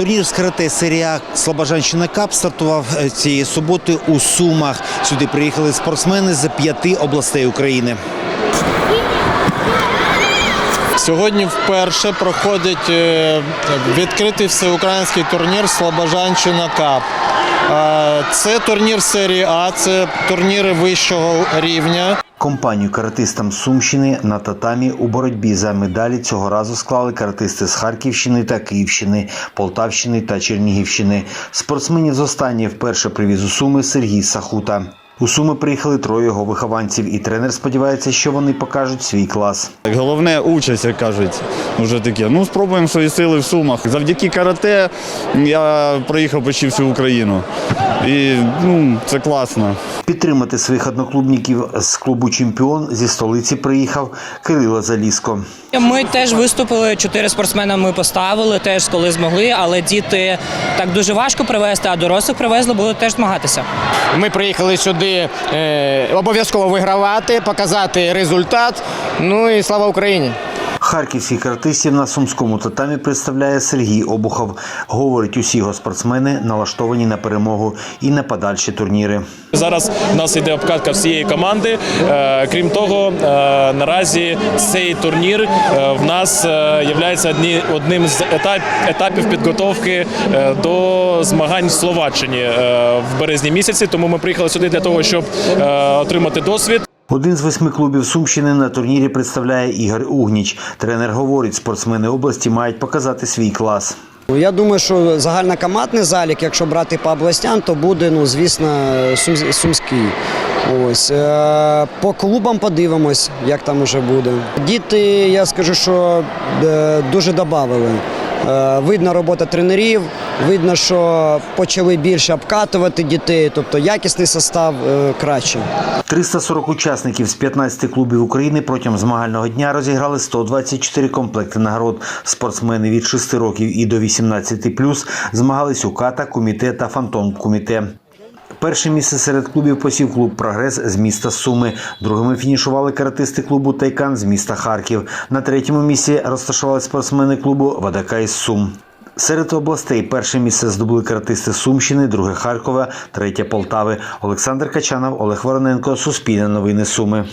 Турнір з карате серія Слобожанщина Кап стартував е, цієї суботи у Сумах. Сюди приїхали спортсмени з п'яти областей України. Сьогодні вперше проходить е, відкритий всеукраїнський турнір Слобожанщина Кап. Е, Це турнір серії А, це турніри вищого рівня. Компанію каратистам Сумщини на татамі у боротьбі за медалі цього разу склали каратисти з Харківщини та Київщини, Полтавщини та Чернігівщини. Спортсменів з останньої вперше привіз у Суми Сергій Сахута. У Суми приїхали троє його вихованців, і тренер сподівається, що вони покажуть свій клас. Головне участь, як кажуть, вже таке. Ну, спробуємо свої сили в Сумах. Завдяки карате я проїхав почти всю Україну. І ну, це класно. Підтримати своїх одноклубників з клубу Чемпіон зі столиці приїхав Кирило Заліско. Ми теж виступили, чотири спортсмена ми поставили, теж коли змогли, але діти так дуже важко привезти, а дорослих привезли, будуть теж змагатися. Ми приїхали сюди е, обов'язково вигравати, показати результат. Ну і слава Україні! Харківських каратистів на сумському татамі представляє Сергій Обухов. Говорить, усі його спортсмени налаштовані на перемогу і на подальші турніри. Зараз в нас йде обкатка всієї команди. Е, Крім того, е, наразі цей турнір е, в нас є одним з етапів підготовки до змагань в Словаччині в березні місяці. Тому ми приїхали сюди для того, щоб отримати досвід. Один з восьми клубів Сумщини на турнірі представляє Ігор Угніч. Тренер говорить, спортсмени області мають показати свій клас. Я думаю, що загальнокомандний залік, якщо брати по областям, то буде, ну, звісно, Сум- сумський. Ось. Е, По клубам подивимось, як там уже буде. Діти, я скажу, що е, дуже додали. Видно робота тренерів, видно, що почали більше обкатувати дітей, тобто якісний состав е, краще. 340 учасників з 15 клубів України протягом змагального дня розіграли 124 комплекти нагород. Спортсмени від 6 років і до 18 змагались у ката, куміте та фантом куміте. Перше місце серед клубів посів клуб Прогрес з міста Суми. Другими фінішували каратисти клубу Тайкан з міста Харків. На третьому місці розташували спортсмени клубу «Вадака» із Сум. Серед областей перше місце здобули каратисти Сумщини, друге Харкова, третє Полтави. Олександр Качанов, Олег Вороненко, Суспільне новини Суми.